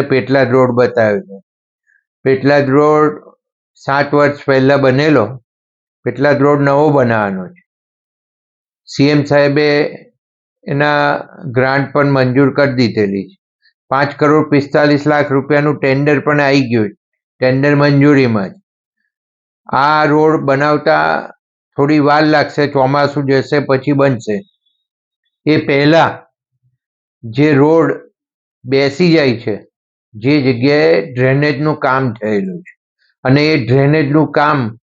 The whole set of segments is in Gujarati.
પેટલાદ રોડ બતાવ્યો છે. પેટલાદ રોડ સાત વર્ષ પહેલા બનેલો. પેટલાદ રોડ નવો બનાવવાનો છે. સીએમ સાહેબે એના ગ્રાન્ટ પણ મંજૂર કરી દીધેલી છે. પાંચ કરોડ પિસ્તાલીસ લાખ રૂપિયાનું ટેન્ડર પણ આવી ગયું છે. ટેન્ડર મંજૂરીમાં જ. આ રોડ બનાવતા થોડી વાર લાગશે, ચોમાસું જશે, પછી બનશે. એ પહેલા જે રોડ બેસી જાય છે જે જગ્યાએ ડ્રેનેજનું કામ થયેલું છે. અને એ ડ્રેનેજનું કામ,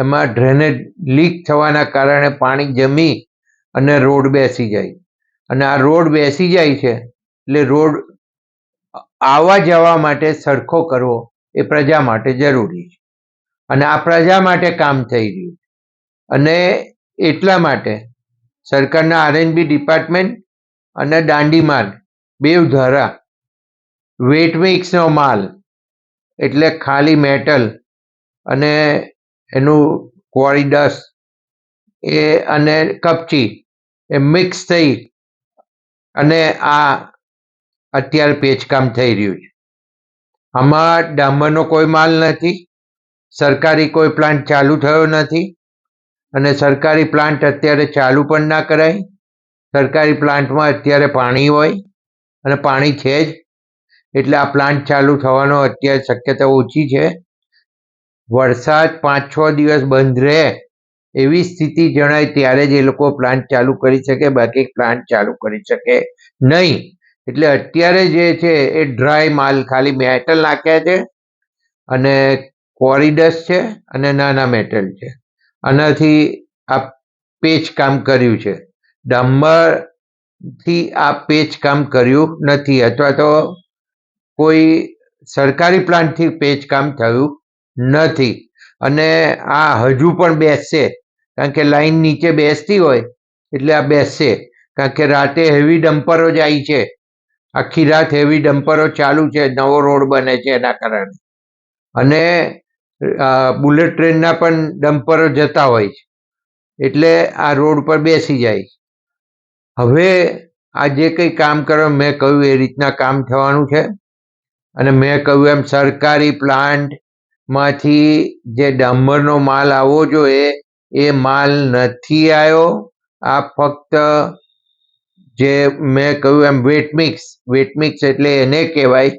એમાં ડ્રેનેજ લીક થવાના કારણે પાણી જમી અને રોડ બેસી જાય. અને આ રોડ બેસી જાય છે, એટલે રોડ આવવા જવા માટે સરખો કરવો એ પ્રજા માટે જરૂરી છે. અને આ પ્રજા માટે કામ થઈ રહ્યું છે. અને એટલા માટે સરકારના આરએનબી ડિપાર્ટમેન્ટ અને દાંડી માર્ગ બેવ દ્વારા વેટ મિક્સનો માલ એટલે ખાલી મેટલ અને એનું ક્વોરી ડસ્ટ એ અને કપચી એ મિક્સ થઈ અને આ અત્યારે પેચકામ થઈ રહ્યું છે. આમાં ડામરનો કોઈ માલ નથી, સરકારી કોઈ પ્લાન્ટ ચાલુ થયો નથી અને સરકારી પ્લાન્ટ અત્યારે ચાલુ પણ ના કરાય. સરકારી પ્લાન્ટમાં અત્યારે પાણી હોય અને પાણી છે જ. એટલે આ પ્લાન્ટ ચાલુ થવાનો અત્યારે શક્યતા ઓછી છે. વરસાદ પાંચ છ દિવસ બંધ રહે એવી સ્થિતિ જણાય ત્યારે જ એ લોકો પ્લાન્ટ ચાલુ કરી શકે, બાકી પ્લાન્ટ ચાલુ કરી શકે નહીં. એટલે અત્યારે જે છે એ ડ્રાય માલ, ખાલી મેટલ નાખ્યા છે અને કોરિડસ છે અને નાના મેટલ છે. આનાથી આ પેચ કામ કર્યું છે. ડમ્બરથી આ પેચ કામ કર્યું નથી અથવા તો કોઈ સરકારી પ્લાન્ટથી પેચકામ થયું નથી. અને આ હજુ પણ બેસશે. કારણ કે લાઈન નીચે બેસતી હોય, એટલે આ બેસશે. કારણ કે રાતે હેવી ડમ્પરો જાય છે. આખી રાત હેવી ડમ્પરો ચાલુ છે, નવો રોડ બને છે એના કારણે. અને બુલેટ ટ્રેનના પણ ડમ્પરો જતા હોય છે. એટલે આ રોડ પર બેસી જાય. છે હવે આ જે કંઈ કામ કરવા, મેં કહ્યું એ રીતના કામ થવાનું છે. અને મેં કહ્યું એમ, સરકારી પ્લાન્ટમાંથી જે ડામરનો માલ આવવો જોઈએ, એ માલ નથી આવ્યો. આ ફક્ત જે મેં કહ્યું એમ વેટ મિક્સ વેટ મિક્સ એટલે એને કહેવાય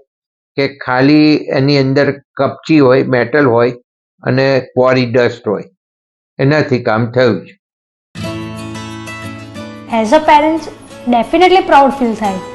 કે ખાલી એની અંદર કપચી હોય મેટલ હોય અને ક્વોરી ડસ્ટ હોય. એનાથી કામ થયું છે. As a parents definitely proud feel થાય.